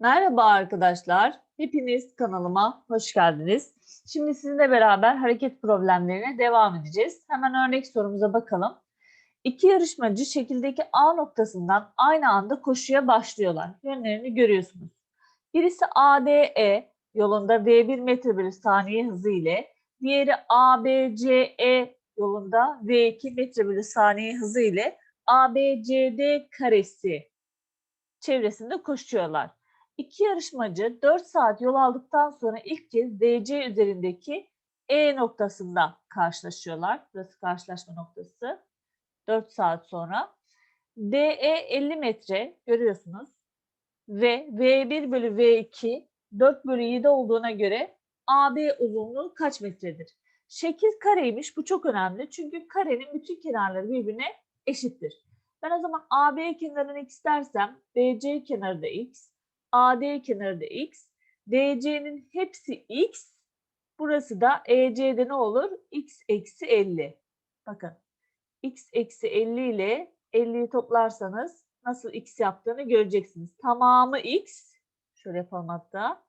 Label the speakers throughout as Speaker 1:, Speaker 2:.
Speaker 1: Merhaba arkadaşlar. Hepiniz kanalıma hoş geldiniz. Şimdi sizinle beraber hareket problemlerine devam edeceğiz. Hemen örnek sorumuza bakalım. İki yarışmacı şekildeki A noktasından aynı anda koşuya başlıyorlar. Yönlerini görüyorsunuz. Birisi ADE yolunda V1 metre bölü saniye hızı ile, diğeri ABCE yolunda V2 metre bölü saniye hızı ile ABCD karesi çevresinde koşuyorlar. İki yarışmacı 4 saat yol aldıktan sonra ilk kez DC üzerindeki E noktasında karşılaşıyorlar. Burası karşılaşma noktası. 4 saat sonra. DE 50 metre görüyorsunuz. Ve V1 bölü V2 4 bölü 7 olduğuna göre AB uzunluğu kaç metredir? Şekil kareymiş. Bu çok önemli. Çünkü karenin bütün kenarları birbirine eşittir. Ben o zaman AB kenarını x dersem BC kenarı da x, AD kenarı da x, DC'nin hepsi x, burası da EC'de ne olur? x eksi 50. Bakın x eksi 50 ile 50'yi toplarsanız nasıl x yaptığını göreceksiniz. Tamamı x, şöyle yapalım hatta.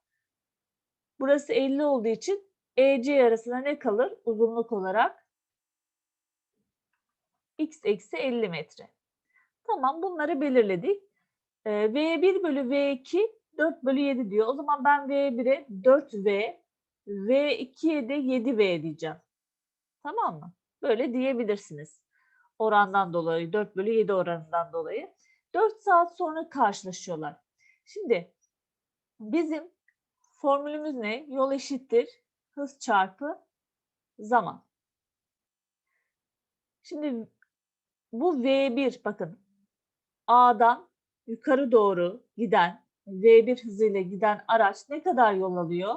Speaker 1: Burası 50 olduğu için EC arasında ne kalır uzunluk olarak? x eksi 50 metre. Tamam bunları belirledik. Ee, V1 bölü V2 4 bölü 7 diyor. O zaman ben V1'e 4V, V2'ye de 7V diyeceğim. Tamam mı? Böyle diyebilirsiniz. Orandan dolayı 4 bölü 7 oranından dolayı. 4 saat sonra karşılaşıyorlar. Şimdi bizim formülümüz ne? Yol eşittir hız çarpı zaman. Şimdi bu V1 bakın A'dan yukarı doğru giden V1 hızıyla giden araç ne kadar yol alıyor?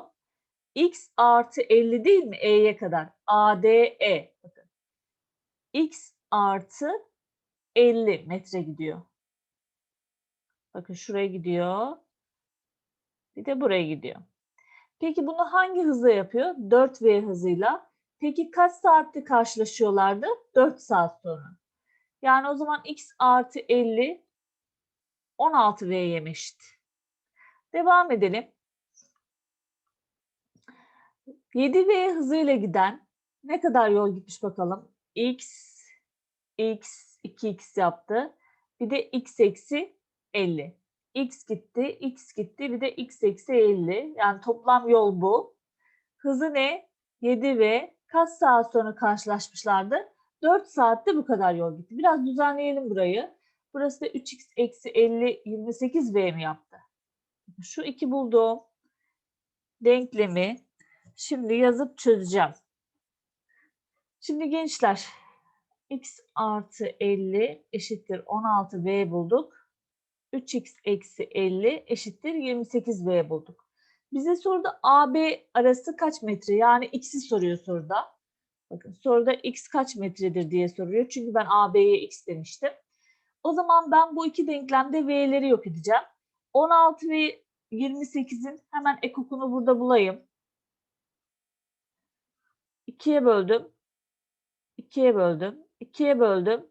Speaker 1: X artı 50 değil mi E'ye kadar? ADE. Bakın. X artı 50 metre gidiyor. Bakın şuraya gidiyor. Bir de buraya gidiyor. Peki bunu hangi hızla yapıyor? 4V hızıyla. Peki kaç saatte karşılaşıyorlardı? 4 saat sonra. Yani o zaman x artı 50 16V'ye eşit. Devam edelim. 7V hızıyla giden ne kadar yol gitmiş bakalım. X, X, 2X yaptı. Bir de X eksi 50. X gitti, X gitti. Bir de X eksi 50. Yani toplam yol bu. Hızı ne? 7V. Kaç saat sonra karşılaşmışlardı? 4 saatte bu kadar yol gitti. Biraz düzenleyelim burayı. Burası da 3x eksi 50 28v mi yaptı? Şu iki bulduğum denklemi şimdi yazıp çözeceğim. Şimdi gençler x artı 50 eşittir 16v bulduk. 3x eksi 50 eşittir 28v bulduk. Bize soruda AB arası kaç metre? Yani x'i soruyor soruda. Bakın soruda x kaç metredir diye soruyor. Çünkü ben AB'ye x demiştim. O zaman ben bu iki denklemde v'leri yok edeceğim. 16 ve 28'in hemen ekokunu burada bulayım. 2'ye böldüm. 2'ye böldüm. 2'ye böldüm.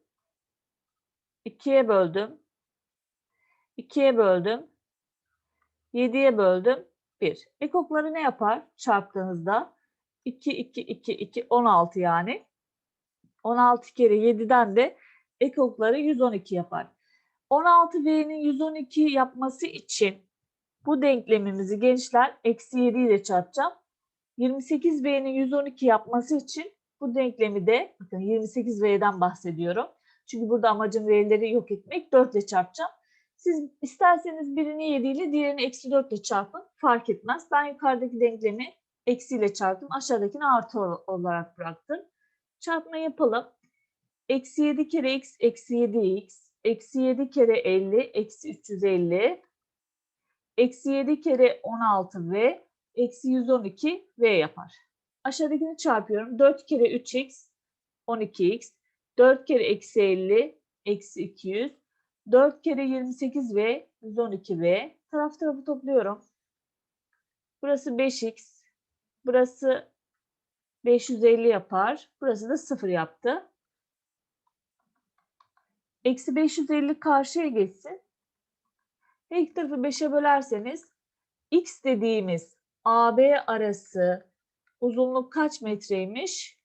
Speaker 1: 2'ye böldüm. 2'ye böldüm. 7'ye böldüm. 1. Ekokları ne yapar çarptığınızda? 2, 2, 2, 2, 16 yani. 16 kere 7'den de ekokları 112 yapar. 16V'nin 112 yapması için bu denklemimizi gençler eksi 7 ile çarpacağım. 28V'nin 112 yapması için bu denklemi de bakın 28V'den bahsediyorum. Çünkü burada amacım V'leri yok etmek 4 ile çarpacağım. Siz isterseniz birini 7 ile diğerini eksi 4 ile çarpın. Fark etmez. Ben yukarıdaki denklemi eksi ile çarptım. Aşağıdakini artı olarak bıraktım. Çarpma yapalım. Eksi 7 kere x eksi 7x. Eksi 7 kere 50 eksi 350. Eksi 7 kere 16 v eksi 112 v yapar. Aşağıdakini çarpıyorum. 4 kere 3x 12x. 4 kere eksi 50 eksi 200. 4 kere 28 v 112 v. Taraf tarafı topluyorum. Burası 5x. Burası 550 yapar. Burası da 0 yaptı. Eksi 550 karşıya geçsin. Her iki tarafı 5'e bölerseniz x dediğimiz AB arası uzunluk kaç metreymiş?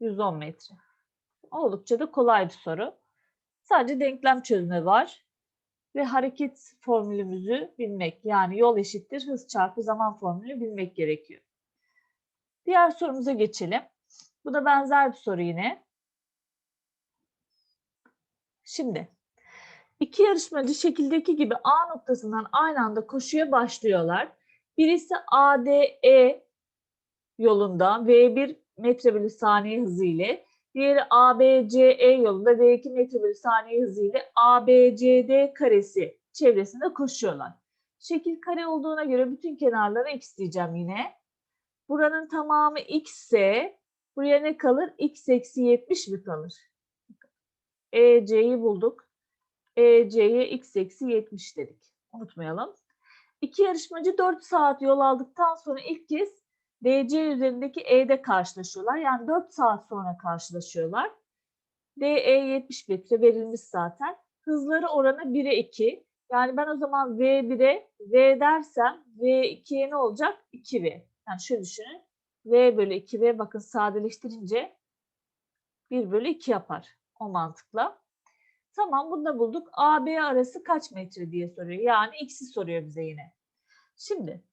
Speaker 1: 110 metre. Oldukça da kolay bir soru. Sadece denklem çözümü var ve hareket formülümüzü bilmek yani yol eşittir hız çarpı zaman formülünü bilmek gerekiyor. Diğer sorumuza geçelim. Bu da benzer bir soru yine. Şimdi iki yarışmacı şekildeki gibi A noktasından aynı anda koşuya başlıyorlar. Birisi ADE yolunda V1 metre bölü saniye hızı ile Diğeri ABCE yolunda V2 metre bölü saniye hızı ile ABCD karesi çevresinde koşuyorlar. Şekil kare olduğuna göre bütün kenarlara x diyeceğim yine. Buranın tamamı x ise buraya ne kalır? x eksi 70 mi kalır? EC'yi bulduk. EC'ye x eksi 70 dedik. Unutmayalım. İki yarışmacı 4 saat yol aldıktan sonra ilk kez DC üzerindeki E'de karşılaşıyorlar. Yani 4 saat sonra karşılaşıyorlar. DE 70 metre verilmiş zaten. Hızları oranı 1'e 2. Yani ben o zaman V1'e V dersem V2'ye ne olacak? 2V. Yani şöyle düşünün. V bölü 2V bakın sadeleştirince 1 bölü 2 yapar. O mantıkla. Tamam bunu da bulduk. AB arası kaç metre diye soruyor. Yani x'i soruyor bize yine. Şimdi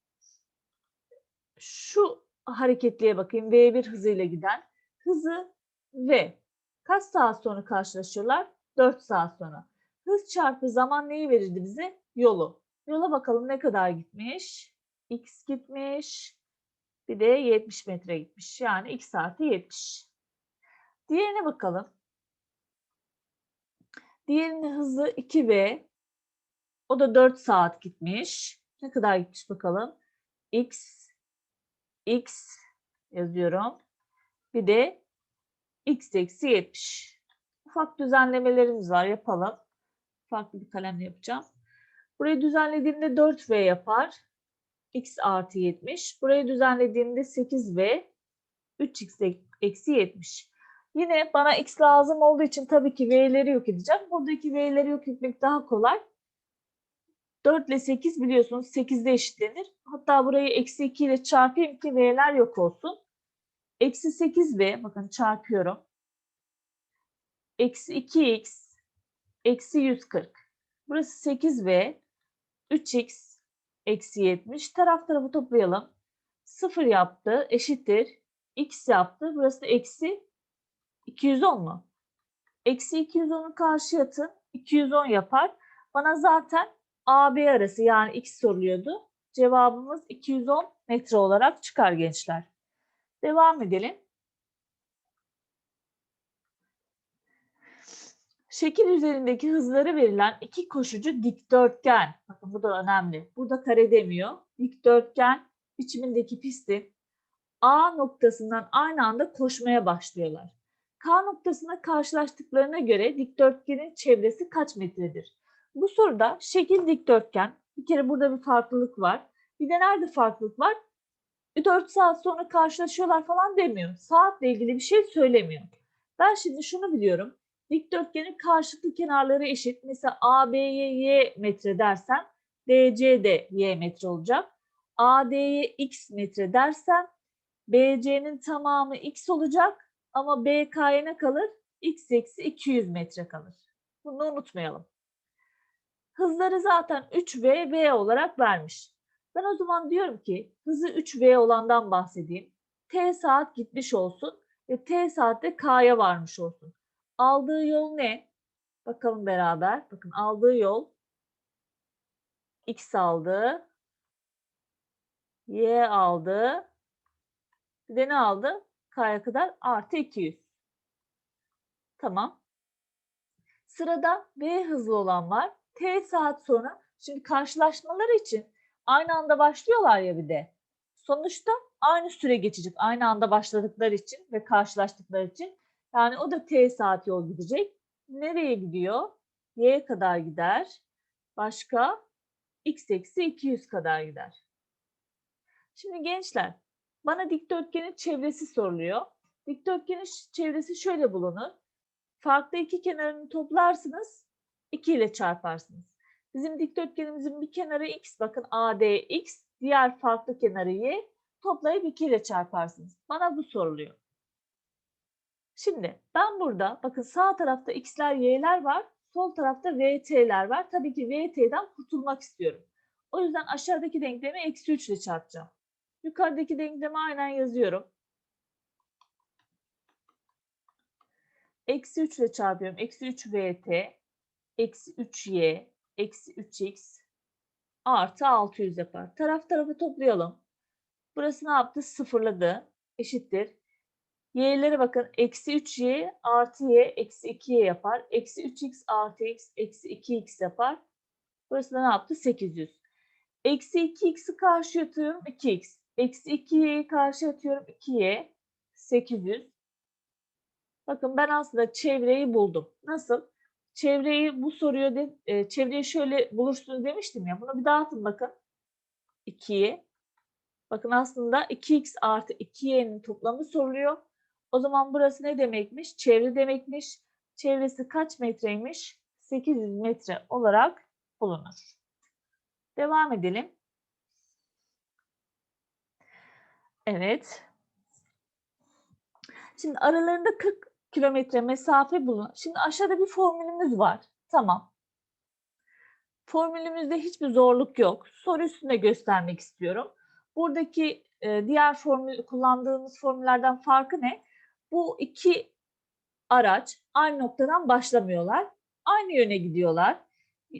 Speaker 1: şu hareketliye bakayım. V1 hızıyla giden. Hızı V. Kaç saat sonra karşılaşıyorlar? 4 saat sonra. Hız çarpı zaman neyi verirdi bize? Yolu. Yola bakalım ne kadar gitmiş? X gitmiş. Bir de 70 metre gitmiş. Yani x artı 70. Diğerine bakalım. Diğerinin hızı 2V. O da 4 saat gitmiş. Ne kadar gitmiş bakalım? X x yazıyorum. Bir de x eksi 70. Ufak düzenlemelerimiz var. Yapalım. Farklı bir kalemle yapacağım. Burayı düzenlediğimde 4v yapar. x artı 70. Burayı düzenlediğimde 8v 3x eksi 70. Yine bana x lazım olduğu için tabii ki v'leri yok edeceğim. Buradaki v'leri yok etmek daha kolay. 4 ile 8 biliyorsunuz 8'de eşitlenir. Hatta burayı eksi 2 ile çarpayım ki v'ler yok olsun. Eksi 8v bakın çarpıyorum. Eksi 2x eksi 140. Burası 8v 3x eksi 70. Taraf tarafı toplayalım. 0 yaptı eşittir. x yaptı. Burası eksi 210 mu? Eksi 210'u karşıya atın. 210 yapar. Bana zaten AB arası yani x soruluyordu. Cevabımız 210 metre olarak çıkar gençler. Devam edelim. Şekil üzerindeki hızları verilen iki koşucu dikdörtgen. Bakın bu da önemli. Burada kare demiyor. Dikdörtgen biçimindeki pistin A noktasından aynı anda koşmaya başlıyorlar. K noktasına karşılaştıklarına göre dikdörtgenin çevresi kaç metredir? Bu soruda şekil dikdörtgen. Bir kere burada bir farklılık var. Bir de nerede farklılık var? 4 saat sonra karşılaşıyorlar falan demiyor. Saatle ilgili bir şey söylemiyor. Ben şimdi şunu biliyorum. Dikdörtgenin karşılıklı kenarları eşit. Mesela AB'ye y metre dersen DC de y metre olacak. AD'ye x metre dersen BC'nin tamamı x olacak ama BK'ya ne kalır? x eksi 200 metre kalır. Bunu unutmayalım. Hızları zaten 3V, V olarak vermiş. Ben o zaman diyorum ki hızı 3V olandan bahsedeyim. T saat gitmiş olsun ve T saatte K'ya varmış olsun. Aldığı yol ne? Bakalım beraber. Bakın aldığı yol X aldı. Y aldı. Bir de ne aldı? K'ya kadar artı 200. Tamam. Sırada V hızlı olan var. T saat sonra şimdi karşılaşmaları için aynı anda başlıyorlar ya bir de. Sonuçta aynı süre geçecek. Aynı anda başladıkları için ve karşılaştıkları için. Yani o da T saat yol gidecek. Nereye gidiyor? Y kadar gider. Başka? X eksi 200 kadar gider. Şimdi gençler bana dikdörtgenin çevresi soruluyor. Dikdörtgenin çevresi şöyle bulunur. Farklı iki kenarını toplarsınız 2 ile çarparsınız. Bizim dikdörtgenimizin bir kenarı x. Bakın ADX. Diğer farklı kenarı y. Toplayıp 2 ile çarparsınız. Bana bu soruluyor. Şimdi ben burada bakın sağ tarafta x'ler y'ler var. Sol tarafta vt'ler var. Tabii ki vt'den kurtulmak istiyorum. O yüzden aşağıdaki denklemi eksi 3 ile çarpacağım. Yukarıdaki denklemi aynen yazıyorum. Eksi 3 ile çarpıyorum. Eksi 3 vt eksi 3y eksi 3x artı 600 yapar. Taraf tarafı toplayalım. Burası ne yaptı? Sıfırladı. Eşittir. Y'lere bakın. Eksi 3y artı y eksi 2y yapar. Eksi 3x artı x eksi 2x yapar. Burası da ne yaptı? 800. Eksi 2x'i karşı atıyorum 2x. Eksi 2y'yi karşı atıyorum 2y. 800. Bakın ben aslında çevreyi buldum. Nasıl? Çevreyi bu soruyor de, e, çevreyi şöyle bulursunuz demiştim ya. Bunu bir dağıtın bakın. 2'ye. Bakın aslında 2x artı 2y'nin toplamı soruluyor. O zaman burası ne demekmiş? Çevre demekmiş. Çevresi kaç metreymiş? 800 metre olarak bulunur. Devam edelim. Evet. Şimdi aralarında 40 kilometre mesafe bulun. Şimdi aşağıda bir formülümüz var. Tamam. Formülümüzde hiçbir zorluk yok. Soru üstünde göstermek istiyorum. Buradaki e, diğer formül kullandığımız formüllerden farkı ne? Bu iki araç aynı noktadan başlamıyorlar. Aynı yöne gidiyorlar.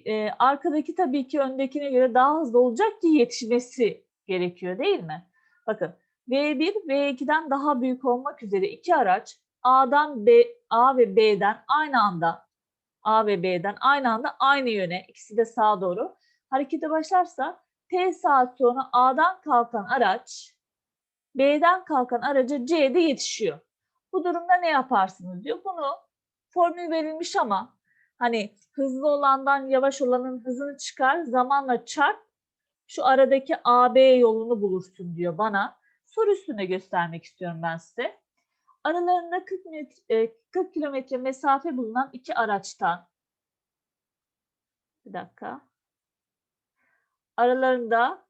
Speaker 1: E, arkadaki tabii ki öndekine göre daha hızlı olacak ki yetişmesi gerekiyor değil mi? Bakın V1 V2'den daha büyük olmak üzere iki araç A'dan B, A ve B'den aynı anda A ve B'den aynı anda aynı yöne ikisi de sağa doğru harekete başlarsa T saat sonra A'dan kalkan araç B'den kalkan araca C'de yetişiyor. Bu durumda ne yaparsınız diyor. Bunu formül verilmiş ama hani hızlı olandan yavaş olanın hızını çıkar zamanla çarp şu aradaki AB yolunu bulursun diyor bana. Soru üstünde göstermek istiyorum ben size. Aralarında 40, metre, 40 kilometre mesafe bulunan iki araçtan bir dakika. Aralarında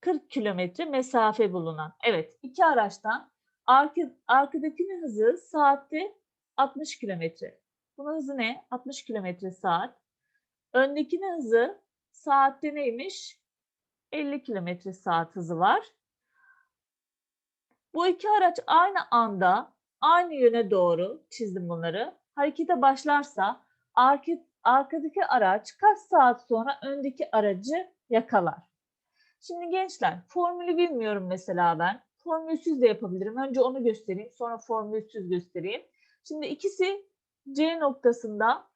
Speaker 1: 40 kilometre mesafe bulunan. Evet, iki araçtan arka, arkadakinin hızı saatte 60 kilometre. Bunun hızı ne? 60 kilometre saat. Öndekinin hızı saatte neymiş? 50 kilometre saat hızı var. Bu iki araç aynı anda aynı yöne doğru çizdim bunları. Harekete başlarsa arka, arkadaki araç kaç saat sonra öndeki aracı yakalar? Şimdi gençler formülü bilmiyorum mesela ben. Formülsüz de yapabilirim. Önce onu göstereyim sonra formülsüz göstereyim. Şimdi ikisi C noktasında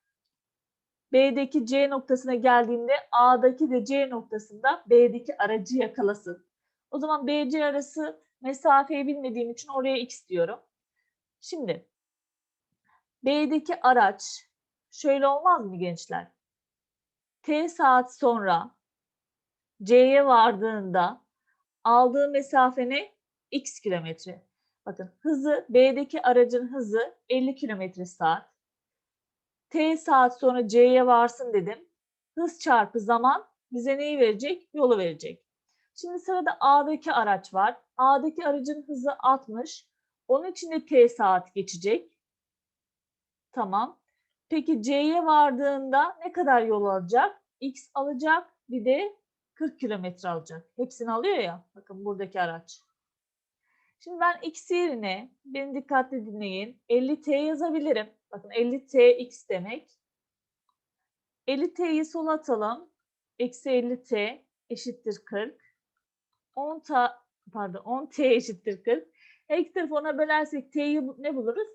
Speaker 1: B'deki C noktasına geldiğinde A'daki de C noktasında B'deki aracı yakalasın. O zaman BC arası mesafeyi bilmediğim için oraya x diyorum. Şimdi B'deki araç şöyle olmaz mı gençler? T saat sonra C'ye vardığında aldığı mesafe ne? X kilometre. Bakın hızı B'deki aracın hızı 50 kilometre saat. T saat sonra C'ye varsın dedim. Hız çarpı zaman bize neyi verecek? Yolu verecek. Şimdi sırada A'daki araç var. A'daki aracın hızı 60. Onun için de T saat geçecek. Tamam. Peki C'ye vardığında ne kadar yol alacak? X alacak. Bir de 40 kilometre alacak. Hepsini alıyor ya. Bakın buradaki araç. Şimdi ben X yerine beni dikkatli dinleyin. 50T yazabilirim. Bakın 50T X demek. 50T'yi sola atalım. Eksi 50T eşittir 40. 10 ta pardon 10 t eşittir 40. Her tarafı ona bölersek t'yi ne buluruz?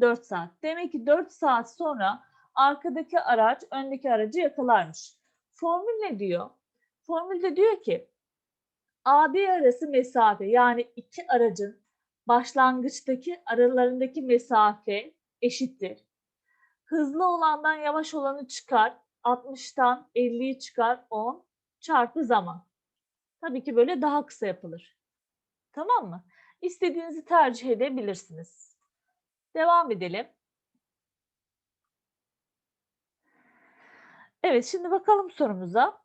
Speaker 1: 4 saat. Demek ki 4 saat sonra arkadaki araç öndeki aracı yakalarmış. Formül ne diyor? Formülde diyor ki AB arası mesafe yani iki aracın başlangıçtaki aralarındaki mesafe eşittir. Hızlı olandan yavaş olanı çıkar. 60'tan 50'yi çıkar 10 çarpı zaman. Tabii ki böyle daha kısa yapılır. Tamam mı? İstediğinizi tercih edebilirsiniz. Devam edelim. Evet şimdi bakalım sorumuza.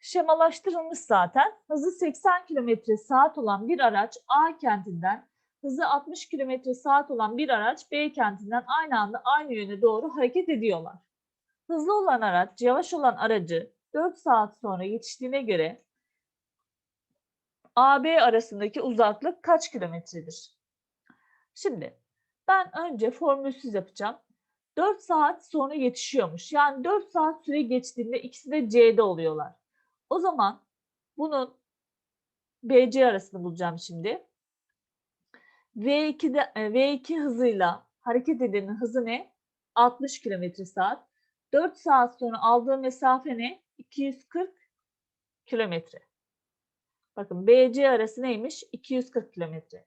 Speaker 1: Şemalaştırılmış zaten. Hızı 80 km saat olan bir araç A kentinden, hızı 60 km saat olan bir araç B kentinden aynı anda aynı yöne doğru hareket ediyorlar. Hızlı olan araç, yavaş olan aracı 4 saat sonra yetiştiğine göre AB arasındaki uzaklık kaç kilometredir? Şimdi ben önce formülsüz yapacağım. 4 saat sonra yetişiyormuş. Yani 4 saat süre geçtiğinde ikisi de C'de oluyorlar. O zaman bunun BC arasını bulacağım şimdi. V2'de e, V2 hızıyla hareket edenin hızı ne? 60 km saat. 4 saat sonra aldığı mesafe ne? 240 kilometre. Bakın BC arası neymiş? 240 kilometre.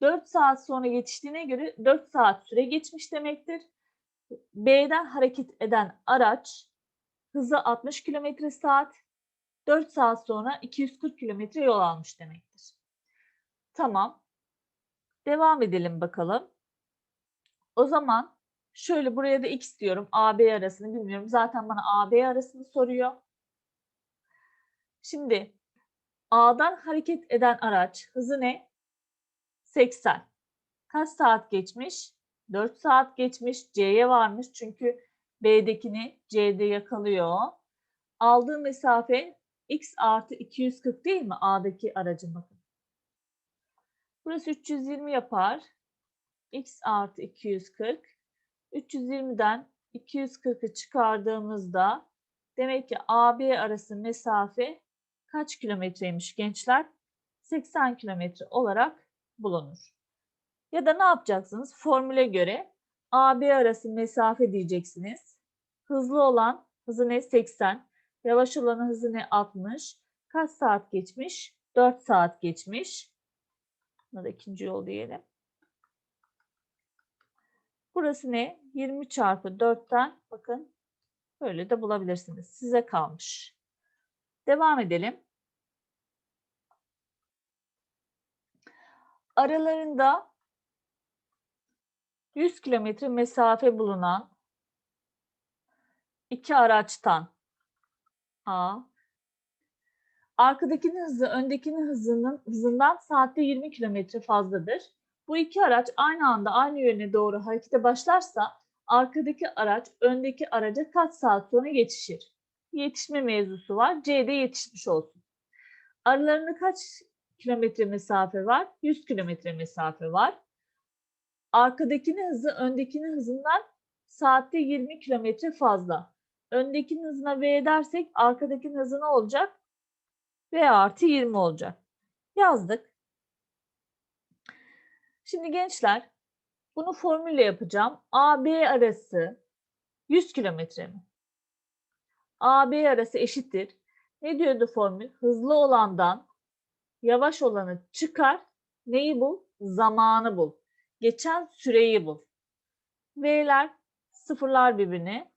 Speaker 1: 4 saat sonra yetiştiğine göre 4 saat süre geçmiş demektir. B'den hareket eden araç hızı 60 km saat, 4 saat sonra 240 km yol almış demektir. Tamam. Devam edelim bakalım. O zaman şöyle buraya da x diyorum. AB arasını bilmiyorum. Zaten bana AB arasını soruyor. Şimdi A'dan hareket eden araç hızı ne? 80. Kaç saat geçmiş? 4 saat geçmiş. C'ye varmış çünkü B'dekini C'de yakalıyor. Aldığı mesafe x artı 240 değil mi A'daki aracın bakın. Burası 320 yapar. x artı 240. 320'den 240'ı çıkardığımızda demek ki AB arası mesafe kaç kilometreymiş gençler? 80 kilometre olarak bulunur. Ya da ne yapacaksınız? Formüle göre AB arası mesafe diyeceksiniz. Hızlı olan hızı ne? 80. Yavaş olanın hızı ne? 60. Kaç saat geçmiş? 4 saat geçmiş. Buna da ikinci yol diyelim. Burası ne? 20 çarpı 4'ten bakın böyle de bulabilirsiniz. Size kalmış. Devam edelim. Aralarında 100 kilometre mesafe bulunan iki araçtan A arkadakinin hızı öndekinin hızının hızından saatte 20 kilometre fazladır. Bu iki araç aynı anda aynı yöne doğru harekete başlarsa arkadaki araç öndeki araca kaç saat sonra yetişir? Yetişme mevzusu var. C'de yetişmiş olsun. Aralarında kaç kilometre mesafe var? 100 kilometre mesafe var. Arkadakinin hızı öndekinin hızından saatte 20 kilometre fazla. Öndekinin hızına V dersek arkadakinin hızı ne olacak? V artı 20 olacak. Yazdık. Şimdi gençler bunu formülle yapacağım. AB arası 100 kilometre mi? AB arası eşittir. Ne diyordu formül? Hızlı olandan yavaş olanı çıkar. Neyi bul? Zamanı bul. Geçen süreyi bul. V'ler sıfırlar birbirine.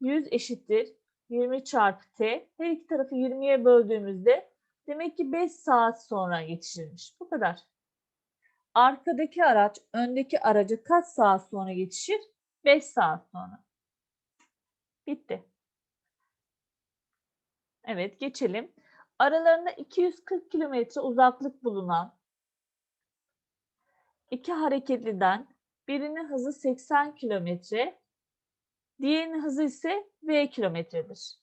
Speaker 1: 100 eşittir 20 çarpı t. Her iki tarafı 20'ye böldüğümüzde demek ki 5 saat sonra yetişirmiş. Bu kadar. Arkadaki araç öndeki aracı kaç saat sonra yetişir? 5 saat sonra. Bitti. Evet geçelim. Aralarında 240 kilometre uzaklık bulunan iki hareketliden birinin hızı 80 kilometre, diğerinin hızı ise v kilometredir.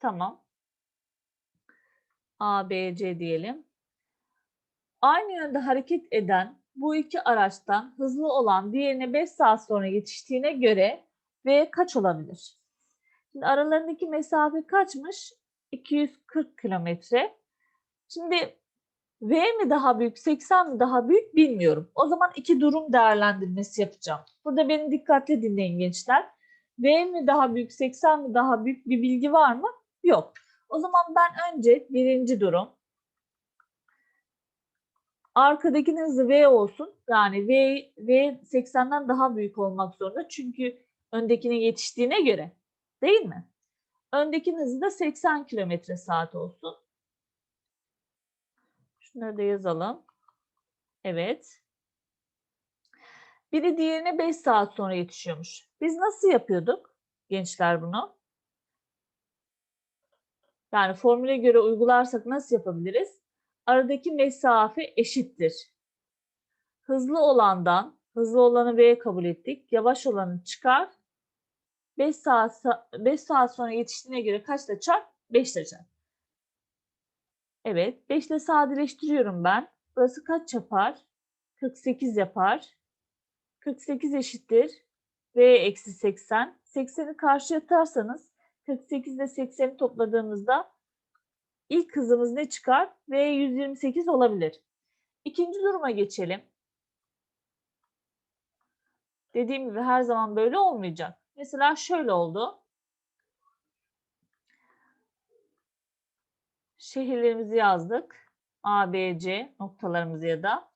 Speaker 1: Tamam. A, B, C diyelim. Aynı yönde hareket eden bu iki araçtan hızlı olan diğerine 5 saat sonra yetiştiğine göre V kaç olabilir? Şimdi aralarındaki mesafe kaçmış? 240 kilometre. Şimdi V mi daha büyük, 80 mi daha büyük bilmiyorum. O zaman iki durum değerlendirmesi yapacağım. Burada beni dikkatli dinleyin gençler. V mi daha büyük, 80 mi daha büyük bir bilgi var mı? Yok. O zaman ben önce birinci durum. Arkadakinin hızı V olsun. Yani V, V 80'den daha büyük olmak zorunda. Çünkü öndekine yetiştiğine göre. Değil mi? Öndekinin hızı da 80 km saat olsun. Şunları da yazalım. Evet. Biri diğerine 5 saat sonra yetişiyormuş. Biz nasıl yapıyorduk gençler bunu? Yani formüle göre uygularsak nasıl yapabiliriz? Aradaki mesafe eşittir. Hızlı olandan, hızlı olanı V'ye kabul ettik. Yavaş olanı çıkar. 5 saat, 5 saat sonra yetiştiğine göre kaçla çarp? 5 ile çarp. Evet, 5 ile sadeleştiriyorum ben. Burası kaç yapar? 48 yapar. 48 eşittir. V eksi 80. 80'i karşıya atarsanız 48 ile 80'i topladığımızda ilk hızımız ne çıkar? V 128 olabilir. İkinci duruma geçelim. Dediğim gibi her zaman böyle olmayacak. Mesela şöyle oldu. Şehirlerimizi yazdık. A, B, C noktalarımızı ya da.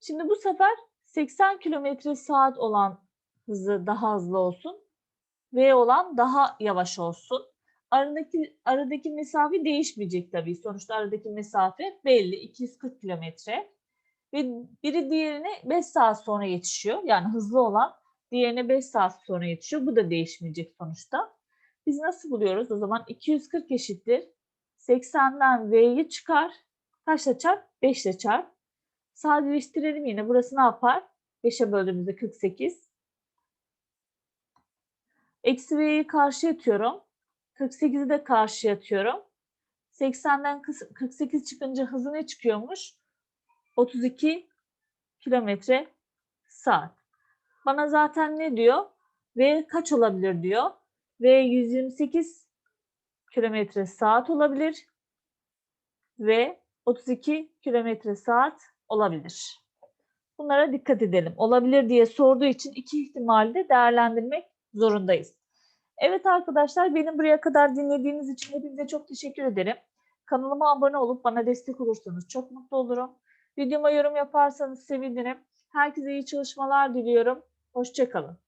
Speaker 1: Şimdi bu sefer 80 km saat olan hızı daha hızlı olsun. V olan daha yavaş olsun. Aradaki aradaki mesafe değişmeyecek tabii. Sonuçta aradaki mesafe belli 240 kilometre. Ve biri diğerine 5 saat sonra yetişiyor. Yani hızlı olan diğerine 5 saat sonra yetişiyor. Bu da değişmeyecek sonuçta. Biz nasıl buluyoruz? O zaman 240 eşittir. 80'den V'yi çıkar. Kaçla çarp? 5 ile çarp. Sadeleştirelim yine. Burası ne yapar? 5'e böldüğümüzde 48. Eksi V'yi karşıya atıyorum. 48'i de karşıya atıyorum. 80'den 48 çıkınca hızı ne çıkıyormuş? 32 kilometre saat. Bana zaten ne diyor? V kaç olabilir diyor. V 128 kilometre saat olabilir. Ve 32 kilometre saat olabilir. Bunlara dikkat edelim. Olabilir diye sorduğu için iki ihtimali de değerlendirmek zorundayız. Evet arkadaşlar benim buraya kadar dinlediğiniz için hepinize çok teşekkür ederim. Kanalıma abone olup bana destek olursanız çok mutlu olurum. Videoma yorum yaparsanız sevinirim. Herkese iyi çalışmalar diliyorum. Hoşçakalın.